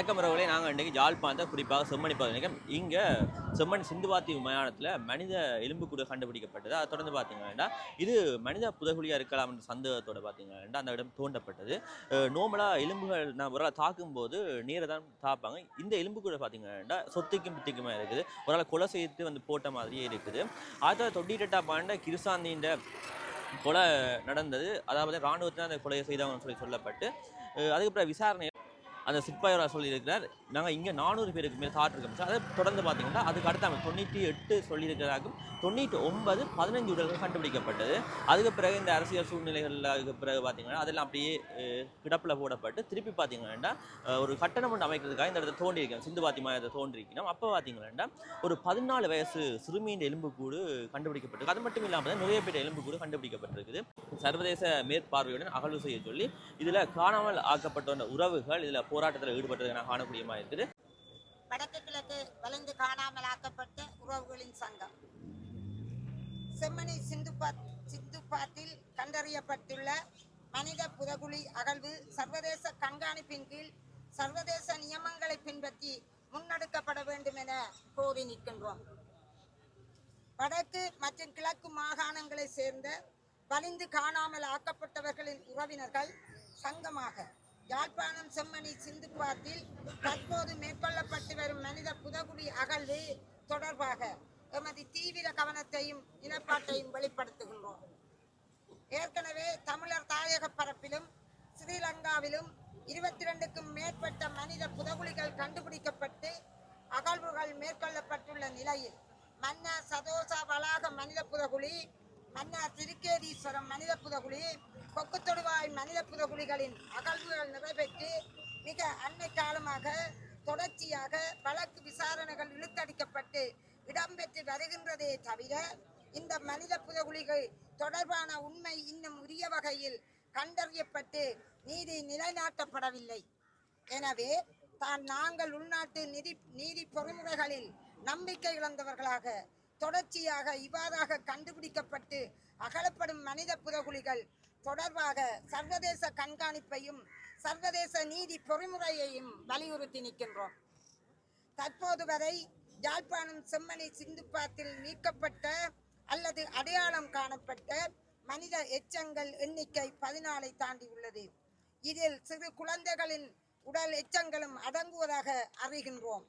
வணக்கம் உறவுகளே. நாங்கள் இன்றைக்கு ஜாழ்ப்பாணத்தை குறிப்பாக செம்மணி பகுதிக்கும் இங்கே செம்மணி சிந்துவாத்தி மயானத்தில் மனித எலும்புக்கூடு கண்டுபிடிக்கப்பட்டது. அதை தொடர்ந்து பார்த்தீங்கன்னா இது மனித புதகுலியாக இருக்கலாம் என்ற பார்த்தீங்கன்னா அந்த இடம் தோண்டப்பட்டது. நோமலாக எலும்புகள் நான் ஒரு தாக்கும்போது நீரை தான் தாப்பாங்க. இந்த எலும்புக்கூடு பார்த்தீங்கன்னா சொத்துக்கும் பித்திக்குமா இருக்குது. ஒரு கொலை செய்து வந்து போட்ட மாதிரியே இருக்குது. ஆயிரத்தி தொண்ணூற்றி பாண்ட கிருசாந்தின்ற கொலை நடந்தது. அதாவது இராணுவத்தினர் அந்த கொலையை செய்தவங்கன்னு சொல்லி சொல்லப்பட்டு அதுக்கப்புறம் விசாரணை அந்த சிப்பாயராக சொல்லியிருக்கிறார். நாங்கள் இங்கே நானூறு பேருக்கு மேல் காட்டிருக்கோம் சார் அதை தொடர்ந்து பார்த்தீங்கன்னா அதுக்கு அடுத்த அமைப்பு தொண்ணூற்றி எட்டு சொல்லியிருக்கிறதாகவும் தொண்ணூற்றி ஒன்பது பதினஞ்சு உடல்கள் கண்டுபிடிக்கப்பட்டது. அதுக்கு பிறகு இந்த அரசியல் சூழ்நிலைகளில் பிறகு பார்த்தீங்கன்னா அதெல்லாம் அப்படியே கிடப்பில் போடப்பட்டு திருப்பி பார்த்தீங்கன்னா ஒரு கட்டணம் ஒன்று அமைக்கிறதுக்காக இந்த இடத்த தோண்டியிருக்கோம் சிந்து பாத்திமா இதை தோன்றிருக்கணும் அப்போ பார்த்தீங்கன்னா ஒரு பதினாலு வயசு சிறுமியின் எலும்புக்கூடு கண்டுபிடிக்கப்பட்டிருக்கு. அது மட்டும் இல்லாமல் நிறைய பேர் எலும்புக்கூடு கண்டுபிடிக்கப்பட்டிருக்குது. சர்வதேச மேற்பார்வையுடன் அகழ்வு செய்ய சொல்லி இதில் காணாமல் ஆக்கப்பட்ட உறவுகள் இதில் போராட்டத்தில் ஈடுபட்டதை நான் காணக்கூடியமா இருக்குது வடக்கு கிழக்கு வளைந்து காணாமல் ஆக்கப்பட்ட உறவுகளின் சங்கம். செம்மணி சிந்துபாத் சிந்துபாத்தில் கண்டறியப்பட்டுள்ள மனித புதகுழி அகழ்வு சர்வதேச கண்காணிப்பின் கீழ் சர்வதேச நியமங்களை பின்பற்றி முன்னெடுக்கப்பட வேண்டும் என கோரி நிற்கின்றோம். வடக்கு மற்றும் கிழக்கு மாகாணங்களை சேர்ந்த வலிந்து காணாமல் ஆக்கப்பட்டவர்களின் உறவினர்கள் சங்கமாக யாழ்ப்பாணம் செம்மணி சிந்துப்பாத்தில் தற்போது மேற்கொள்ளப்பட்டு வரும் மனித புதகுடி அகழ்வு தொடர்பாக எமது தீவிர கவனத்தையும் இனப்பாட்டையும் வெளிப்படுத்துகின்றோம். ஏற்கனவே தமிழர் தாயக பரப்பிலும் ஸ்ரீலங்காவிலும் இருபத்தி ரெண்டுக்கும் மேற்பட்ட மனித புதகுலிகள் கண்டுபிடிக்கப்பட்டு அகழ்வுகள் மேற்கொள்ளப்பட்டுள்ள நிலையில் மன்னர் சதோசா வளாக மனித புதகுழி மன்னா திருக்கேதீஸ்வரம் மனித புதகுழி கொக்குத்தொடுவாய் மனித புதகுலிகளின் அகழ்வுகள் நிறைவேற்றி மிக அண்மை காலமாக தொடர்ச்சியாக வழக்கு விசாரணைகள் இழுத்தடிக்கப்பட்டு இடம்பெற்று வருகின்றதே தவிர இந்த மனித புதகுலிகள் தொடர்பான உண்மை இன்னும் உரிய வகையில் கண்டறியப்பட்டு நீதி நிலைநாட்டப்படவில்லை. எனவே தான் நாங்கள் உள்நாட்டு நிதி நீதி பொறிமுறைகளில் நம்பிக்கை இழந்தவர்களாக தொடர்ச்சியாக இவ்வாறாக கண்டுபிடிக்கப்பட்டு அகலப்படும் மனித புறகுலிகள் தொடர்பாக சர்வதேச கண்காணிப்பையும் சர்வதேச நீதி பொறிமுறையையும் வலியுறுத்தி நிற்கின்றோம். தற்போது வரை யாழ்ப்பாணம் செம்மணி சிந்துப்பாத்தில் நீக்கப்பட்ட அல்லது அடையாளம் காணப்பட்ட மனித எச்சங்கள் எண்ணிக்கை பதினாலை தாண்டி உள்ளது. இதில் சிறு குழந்தைகளின் உடல் எச்சங்களும் அடங்குவதாக அறிகின்றோம்.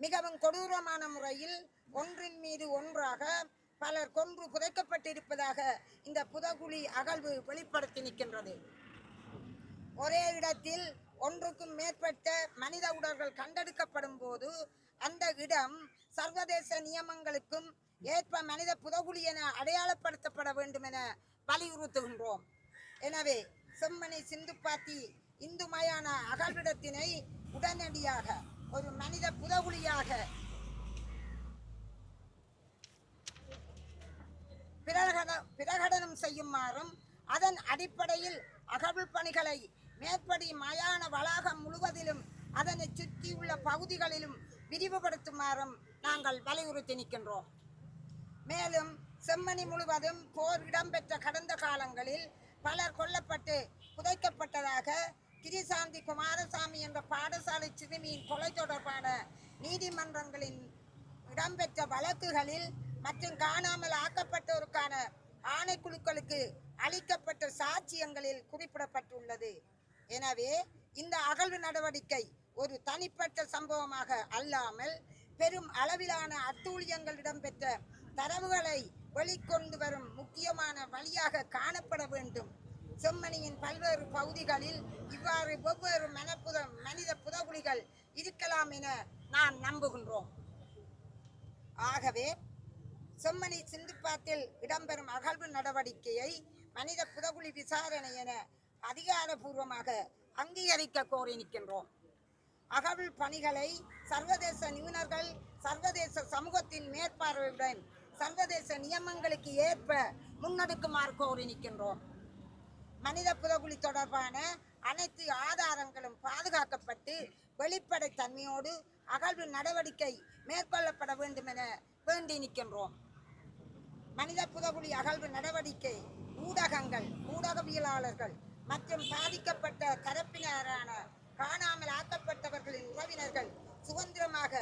மிகவும் கொடூரமான முறையில் ஒன்றின் மீது ஒன்றாக பலர் கொன்று புதைக்கப்பட்டிருப்பதாக இந்த புதகுழி அகழ்வு வெளிப்படுத்தி நிற்கின்றது. ஒரே இடத்தில் ஒன்றுக்கும் மேற்பட்ட மனித உடல்கள் கண்டெடுக்கப்படும் போது அந்த இடம் சர்வதேச நியமங்களுக்கும் ஏற்ப மனித புதகுழி என அடையாளப்படுத்தப்பட வேண்டும் என வலியுறுத்துகின்றோம். எனவே செம்மணி சிந்துப்பாத்தி இந்து மயான அகழ்விடத்தினை உடனடியாக ஒரு மனித புதகுழியாக பிரகடனம் செய்யுமாறும் அதன் அடிப்படையில் அகழ்வு பணிகளை மேற்படி மயான வளாகம் முழுவதிலும் அதனை சுற்றியுள்ள பகுதிகளிலும் விரிவுபடுத்துமாறும் நாங்கள் வலியுறுத்தி நிற்கின்றோம். மேலும் செம்மணி முழுவதும் போர் இடம்பெற்ற கடந்த காலங்களில் பலர் கொல்லப்பட்டு புதைக்கப்பட்டதாக கிரிசாந்தி குமாரசாமி என்ற பாடசாலை சிறுமியின் கொலை தொடர்பான நீதிமன்றங்களின் இடம்பெற்ற வழக்குகளில் மற்றும் காணாமல் ஆக்கப்பட்டோருக்கான ஆணைக்குழுக்களுக்கு அளிக்கப்பட்ட சாட்சியங்களில் குறிப்பிடப்பட்டுள்ளது. எனவே இந்த அகழ்வு நடவடிக்கை ஒரு தனிப்பட்ட சம்பவமாக அல்லாமல் பெரும் அளவிலான அத்தூழியங்கள் இடம்பெற்ற தரவுகளை வெளிக்கொண்டு வரும் முக்கியமான வழியாக காணப்பட வேண்டும். செம்மணியின் பல்வேறு பகுதிகளில் இவ்வாறு வெவ்வேறு மனப்புத மனித புதகுலிகள் இருக்கலாம் என நான் நம்புகின்றோம். ஆகவே செம்மணி சிந்துப்பாத்தில் இடம்பெறும் அகழ்வு நடவடிக்கையை மனித புதகுழி விசாரணை என அதிகாரபூர்வமாக அங்கீகரிக்க கோரி நிற்கின்றோம். அகழ்வு பணிகளை சர்வதேச நிபுணர்கள் சர்வதேச சமூகத்தின் மேற்பார்வையுடன் சர்வதேச நியமங்களுக்கு ஏற்ப முன்னெடுக்குமாறு கோரி நிற்கின்றோம். மனித புதகுழி தொடர்பான அனைத்து ஆதாரங்களும் பாதுகாக்கப்பட்டு வெளிப்படைத்தன்மையோடு அகழ்வு நடவடிக்கை மேற்கொள்ளப்பட வேண்டும் என வேண்டி நிற்கின்றோம். மனித புதகுழி அகழ்வு நடவடிக்கை ஊடகங்கள் ஊடகவியலாளர்கள் மற்றும் பாதிக்கப்பட்ட தரப்பினரான காணாமல் ஆக்கப்பட்டவர்களின் உறவினர்கள் சுதந்திரமாக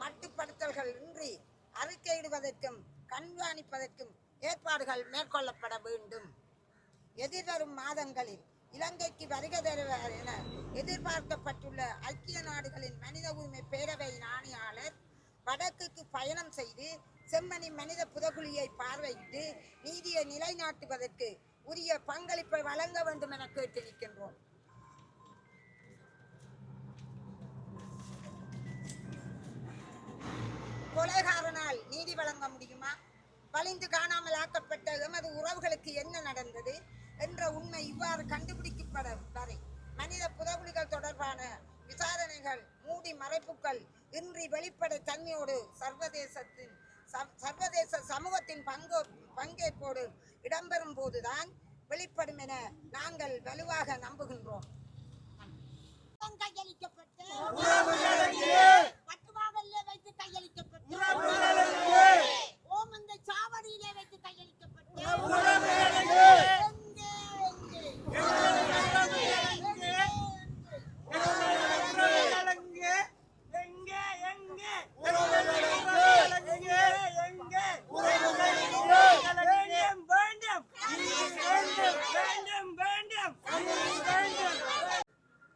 மட்டுப்படுத்தல்கள் இன்றி அறிக்கையிடுவதற்கும் கண்காணிப்பதற்கும் ஏற்பாடுகள் மேற்கொள்ளப்பட வேண்டும். எதிர்வரும் மாதங்களில் இலங்கைக்கு வருகை தருவார் என எதிர்பார்க்கப்பட்டுள்ள ஐக்கிய நாடுகளின் மனித உரிமை பேரவையின் ஆணையாளர் வடக்குக்கு பயணம் செய்து செம்மணி மனித புதகுழியை பார்வையிட்டு நீதியை நிலைநாட்டுவதற்கு உரிய பங்களிப்பை வழங்க வேண்டும் என கேட்டு நிற்கின்றோம் கொலைகாரனால் நீதி வழங்க முடியுமா? வலிந்து காணாமல் ஆக்கப்பட்ட எமது உறவுகளுக்கு என்ன நடந்தது? என்ற உண்மை இவ்வாறு கண்டுபிடிக்கப்பட வரை மனித புதகுலிகள் தொடர்பான விசாரணைகள் மூடி மறைப்புகள் இன்றி வெளிப்படை தன்மையோடு சர்வதேசத்தின் சர்வதேச சமூகத்தின் பங்கு பங்கேற்போடு இடம்பெறும் போதுதான் வெளிப்படும் என நாங்கள் வலுவாக நம்புகின்றோம். கையளிக்கப்பட்ட பட்டுவாகல்லே வைத்து கையளிக்கப்பட்ட ஓமந்தை சாவடியிலே வைத்து கையளிக்கப்பட்ட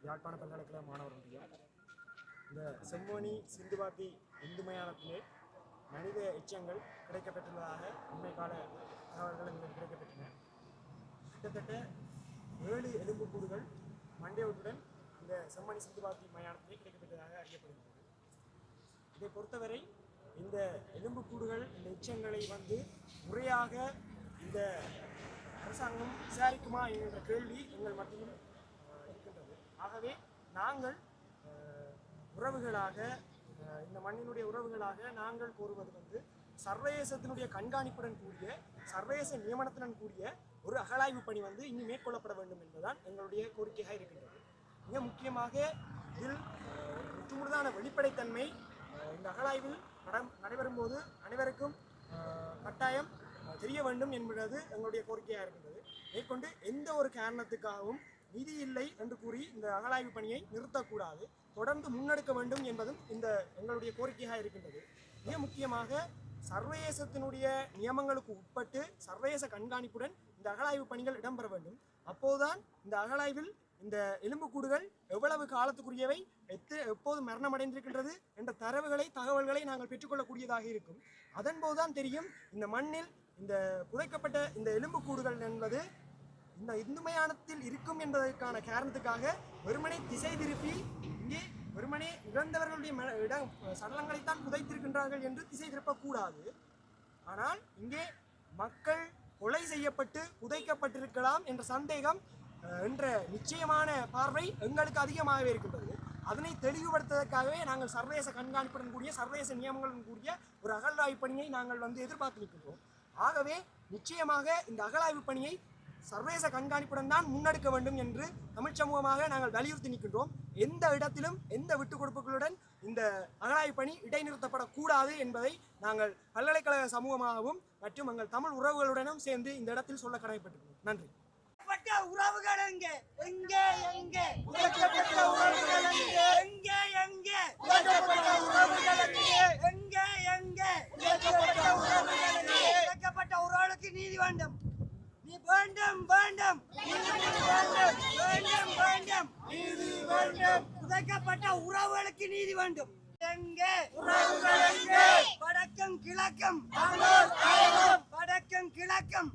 யாழ்ப்பாண பல்கலைக்கழக மாணவர் ஒன்றியம் இந்த செம்மொழி சிந்துபாத்தி இந்து மயானத்திலே மனித எச்சங்கள் கிடைக்கப்பெற்றுள்ளதாக அண்மை கால தகவல்கள் எங்களுக்கு கிடைக்கப்பெற்றன. கிட்டத்தட்ட ஏழு எலும்புக்கூடுகள் மண்டையோட்டுடன் இந்த செம்மணி சிந்துபாத்தி மயானத்திலே கிடைக்கப்பட்டதாக அறியப்படுகிறது இதை பொறுத்தவரை இந்த எலும்புக்கூடுகள் இந்த எச்சங்களை வந்து முறையாக இந்த அரசாங்கம் விசாரிக்குமா என்கின்ற கேள்வி எங்கள் மத்தியில் ஆகவே நாங்கள் உறவுகளாக இந்த மண்ணினுடைய உறவுகளாக நாங்கள் கூறுவது வந்து சர்வதேசத்தினுடைய கண்காணிப்புடன் கூடிய சர்வதேச நியமனத்துடன் கூடிய ஒரு அகழாய்வு பணி வந்து இனி மேற்கொள்ளப்பட வேண்டும் என்பதுதான் எங்களுடைய கோரிக்கையாக இருக்கின்றது. மிக முக்கியமாக இதில் முற்றுமுழுதான வெளிப்படைத்தன்மை இந்த அகழாய்வில் நட நடைபெறும் போது அனைவருக்கும் கட்டாயம் தெரிய வேண்டும் என்பது எங்களுடைய கோரிக்கையாக இருக்கின்றது. மேற்கொண்டு எந்த ஒரு காரணத்துக்காகவும் நிதி இல்லை என்று கூறி இந்த அகழாய்வு பணியை நிறுத்தக்கூடாது. தொடர்ந்து முன்னெடுக்க வேண்டும் என்பதும் இந்த எங்களுடைய கோரிக்கையாக இருக்கின்றது. மிக முக்கியமாக சர்வதேசத்தினுடைய நியமங்களுக்கு உட்பட்டு சர்வதேச கண்காணிப்புடன் இந்த அகழாய்வு பணிகள் இடம்பெற வேண்டும். அப்போதுதான் இந்த அகழாய்வில் இந்த எலும்புக்கூடுகள் எவ்வளவு காலத்துக்குரியவை எத்து எப்போது மரணமடைந்திருக்கின்றது என்ற தரவுகளை தகவல்களை நாங்கள் பெற்றுக்கொள்ளக்கூடியதாக இருக்கும். அதன்போதுதான் தெரியும் இந்த மண்ணில் இந்த புதைக்கப்பட்ட இந்த எலும்புக்கூடுகள் என்பது இந்த இந்துமயானத்தில் இருக்கும் என்பதற்கான காரணத்துக்காக வெறுமனை திசை திருப்பி இங்கே வெறுமனே இறந்தவர்களுடைய ம- இடம் சடலங்களைத்தான் புதைத்திருக்கின்றார்கள் என்று திசை திருப்பக்கூடாது. ஆனால் இங்கே மக்கள் கொலை செய்யப்பட்டு புதைக்கப்பட்டிருக்கலாம் என்ற சந்தேகம் என்ற நிச்சயமான பார்வை எங்களுக்கு அதிகமாகவே இருக்கின்றது. அதனை தெளிவுபடுத்துவதற்காகவே நாங்கள் சர்வதேச கண்காணிப்புடன் கூடிய சர்வதேச நியமங்களுடன் கூடிய ஒரு அகழ்வாய்வு பணியை நாங்கள் வந்து எதிர்பார்த்திருக்கின்றோம். ஆகவே நிச்சயமாக இந்த அகழாய்வு பணியை சர்வதேச கண்காணிப்புடன் தான் முன்னெடுக்க வேண்டும் என்று தமிழ் சமூகமாக நாங்கள் வலியுறுத்தி நிற்கின்றோம். எந்த இடத்திலும் எந்த விட்டுக் கொடுப்புகளுடன் இந்த அகழாய்வு பணி இடைநிறுத்தப்படக்கூடாது என்பதை நாங்கள் பல்கலைக்கழக சமூகமாகவும் மற்றும் எங்கள் தமிழ் உறவுகளுடனும் சேர்ந்து இந்த இடத்தில் சொல்ல கடமைப்பட்டிருக்கிறோம். நன்றி. உறவுகள் எங்கே? எங்கே எங்கே? உறவுகள் எங்கே? எங்கே எங்கே? உடைக்கப்பட்ட உறவுகள் எங்கே? எங்கே எங்கே? உறவுகள் எங்கே? உறவுகளுக்கு நீதி வேண்டும். வேண்டும் வேண்டும். வேண்டும் வேண்டும். நீதி வேண்டும். உடைக்கப்பட்ட உறவுகளுக்கு நீதி வேண்டும். எங்கே? வடக்கும் கிழக்கும். வடக்கும் கிழக்கும்.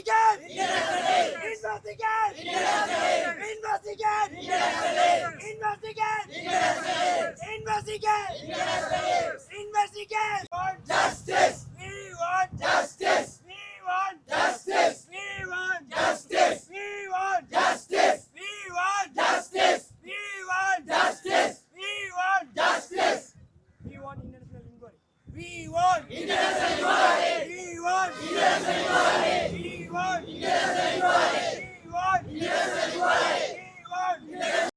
Investigate! Investigate! Investigate! Investigate! Investigate! Investigate! Investigate! For justice.